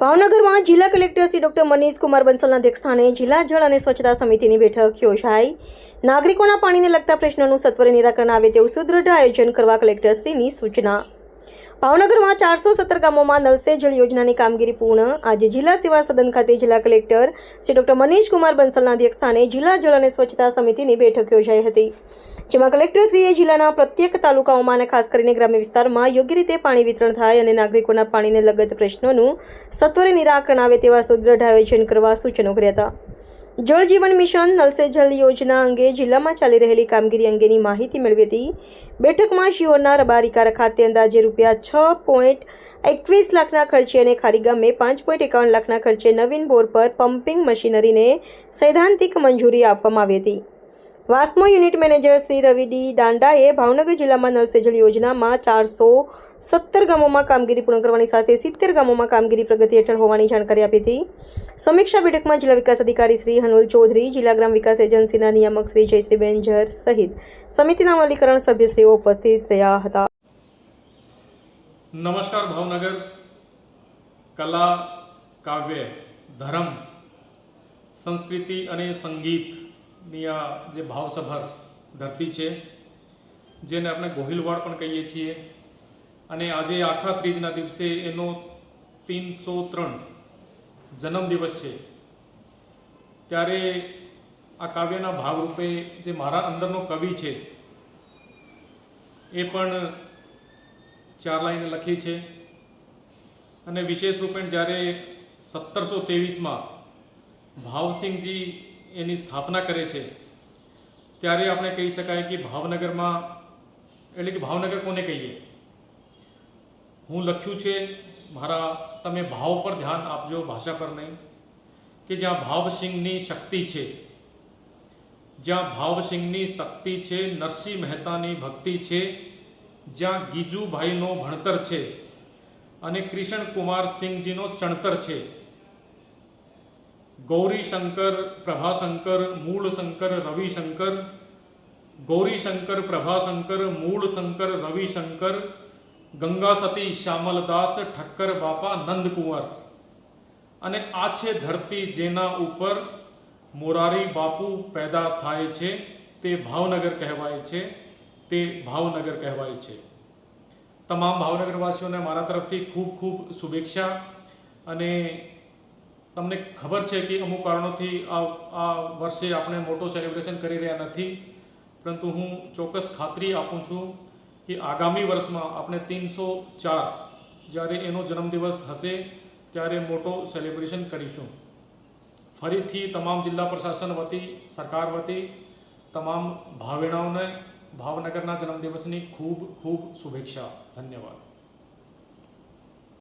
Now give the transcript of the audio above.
ભાવનગરમાં જિલ્લા collector Shri doctor Manish Kumar બંસલના અધ્યક્ષસ્થાને જિલ્લા જળ અને સ્વચ્છતા સમિતિની બેઠક યોજાઈ. નાગરિકોના પાણીને લગતા પ્રશ્નોનું સત્વરે નિરાકરણ આવે તેવું સુદૃઢ આયોજન કરવા કલેક્ટરશ્રીની સૂચના. ભાવનગરમાં ચારસો સત્તર ગામોમાં નલ જળ યોજનાની કામગીરી પૂર્ણ. આજે જિલ્લા સેવા સદન ખાતે જિલ્લા કલેક્ટર શ્રી ડોક્ટર મનીષ કુમાર બંસલના અધ્યક્ષસ્થાને જિલ્લા જળ અને સ્વચ્છતા સમિતિની બેઠક યોજાઈ હતી. જેમાં કલેક્ટરશ્રીએ જિલ્લાના પ્રત્યેક તાલુકાઓમાં અને ખાસ કરીને ગ્રામ્ય વિસ્તારમાં યોગ્ય રીતે પાણી વિતરણ થાય અને નાગરિકોના પાણીને લગત પ્રશ્નોનું સત્વરે નિરાકરણ આવે તેવા સુદૃઢ આયોજન કરવા સૂચનો કર્યા હતા. જળ જીવન મિશન નલ જલ યોજના અંગે જિલ્લામાં ચાલી રહેલી કામગીરી અંગેની માહિતી મેળવી હતી. બેઠકમાં શિહોરના રબારિકા ખાતે અંદાજે રૂપિયા છ પોઈન્ટ એકવીસ લાખના ખર્ચે અને ખારી ગામે પાંચ પોઈન્ટ એકાવન લાખના ખર્ચે નવીન બોર પર પમ્પિંગ મશીનરીને સૈદ્ધાંતિક મંજૂરી આપવામાં આવી હતી. વાસ્મો unit manager Shri Ravi D દાંડાએ Bhavnagar જિલ્લામાં નલ સે યોજનામાં ચારસો સત્તર ગામોમાં કામગીરી પૂર્ણ કરવાની સાથે સિત્તેર ગામોમાં કામગીરી પ્રગતિ હેઠળ હોવાની જાણકારી આપી હતી. સમીક્ષા બેઠકમાં જિલ્લા વિકાસ અધિકારી શ્રી હનુલ ચૌધરી, જિલ્લા ગ્રામ વિકાસ એજન્સીના નિયામક શ્રી જયશ્રીબેન ઝર સહિત સમિતિના અમલીકરણ સભ્યશ્રીઓ ઉપસ્થિત રહ્યા હતા. નમસ્કાર ભાવનગર કલા, કાવ્ય, ધર્મ, સંસ્કૃતિ અને સંગીતની આ જે ભાવસભર ધરતી છે, જેને આપણે ગોહિલવાડ પણ કહીએ છીએ, અને આજે આખા ત્રીજના દિવસે એનો તીનસો ત્રણ જન્મદિવસ છે. ત્યારે આ કાવ્યના ભાગરૂપે જે મારા અંદરનો કવિ છે, એ પણ ચાર લાઈને લખી છે. અને વિશેષ રૂપે જ્યારે સત્તરસો ત્રેવીસમાં ભાવસિંહજી એની સ્થાપના કરે છે, ત્યારે આપણે કહી શકાય કે ભાવનગરમાં, એટલે કે ભાવનગર કોને કહીએ? હું લખ્યું છે, મારા, તમે ભાવ પર ધ્યાન આપજો, ભાષા પર નહીં, કે જ્યાં ભાવસિંહની શક્તિ છે, જ્યાં ભાવસિંહની શક્તિ છે, નરસિંહ મહેતાની ભક્તિ છે, જ્યાં ગીજુભાઈનો ભણતર છે, અને કૃષ્ણકુમાર સિંહજીનો ચણતર છે. ગૌરીશંકર, પ્રભાશંકર, મૂળશંકર, રવિશંકર. ગૌરીશંકર, પ્રભાશંકર, મૂળશંકર, રવિશંકર. ગંગાસતી શ્યામલદાસ, ઠક્કર બાપા, નંદકુંવર. અને આ છે ધરતી જેના ઉપર મોરારી બાપુ પેદા થાય છે, તે ભાવનગર કહેવાય છે, તે ભાવનગર કહેવાય છે. તમામ ભાવનગરવાસીઓને મારા તરફથી ખૂબ ખૂબ શુભેચ્છા અને તમને ખબર છે કે અમુક કારણોથી આ આ વર્ષે આપણે મોટો સેલિબ્રેશન કરી રહ્યા નથી. પરંતુ હું ચોક્કસ ખાતરી આપું છું કે આગામી વર્ષમાં આપણે ત્રણસો ચાર જ્યારે એનો જન્મદિવસ હશે ત્યારે મોટો સેલિબ્રેશન કરીશું. ફરીથી તમામ જિલ્લા પ્રશાસન વતી, સરકાર વતી, તમામ ભાવેણાઓને ભાવનગરના જન્મદિવસની ખૂબ ખૂબ શુભેચ્છા. ધન્યવાદ.